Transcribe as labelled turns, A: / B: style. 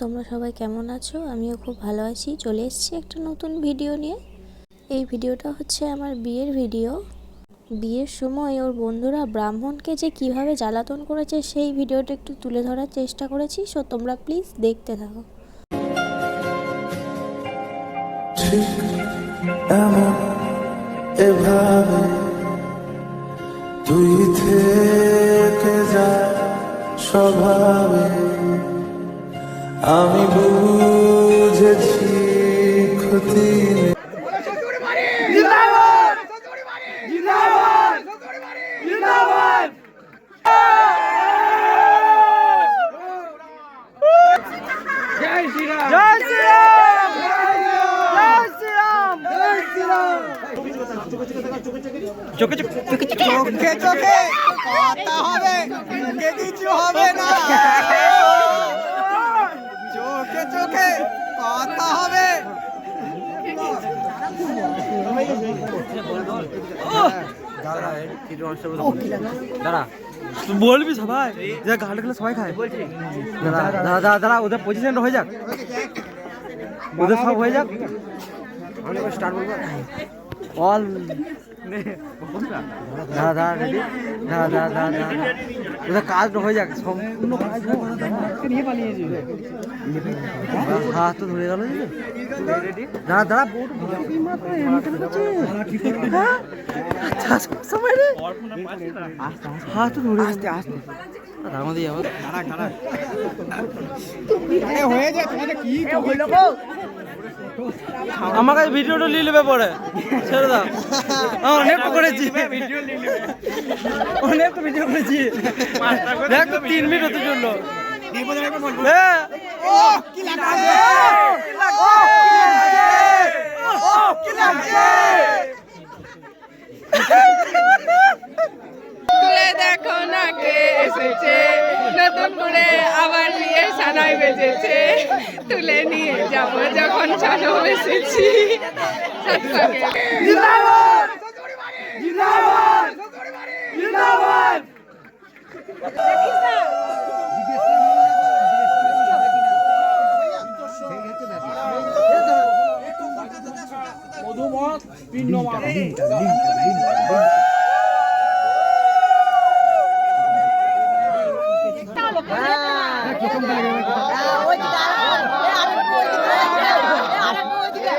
A: তোমরা সবাই কেমন আছো? আমিও খুব ভালো আছি। চলে এসেছি একটা নতুন ভিডিও নিয়ে। এই ভিডিওটা হচ্ছে আমার বিয়ের ভিডিও বিয়ের সময় ওর বন্ধুরা ব্রাহ্মণকে যে কীভাবে জ্বালাতন করেছে, সেই ভিডিওটা একটু তুলে ধরার চেষ্টা করেছি। সো তোমরা প্লিজ দেখতে থাকো।
B: তুই থেকে যা স্বভাবে আমি বুঝেছি ক্ষতি নেই।
C: চোখে চোখে কথা হবে কিছু হবে না? চোখে চোখে কথা হবে।
D: বলবি সবাই? যে গাল খেলে সবাই খায়। দাঁড়া দাঁড়া দাঁড়া দাঁড়া ওদের পজিশন হয়ে যাক। ওদের সব হয়ে যাক। অল দাঁড়া দাঁড়া। রেডি দাঁড়া দাঁড়া দাঁড়া দাঁড়া ওদের কাজ হয়ে যাক সম্পূর্ণ কাজ নিয়ে পালিয়েছে হাত তো ধরে গেল দাঁড়া দাঁড়া হ্যাঁ আচ্ছা সময় রে হাত তো ধরে আসতে আসতে
C: হয়ে যায় তোমাদের কি
D: আমার কাছে ভিডিওটা নিয়ে নেবে পরে। ছেড়ে দাও। হ্যাঁ, অনেক করেছি। অনেক ভিডিও করেছি। দেখ তিন মিনিট হতে চলল
C: কি লাগছে?
E: নতুন করে আবার নিয়ে সানাই বেজেছে তুলে নিয়ে যাব যখন সানো বেসেছি মধুমত পিণ্ড ওই দিকে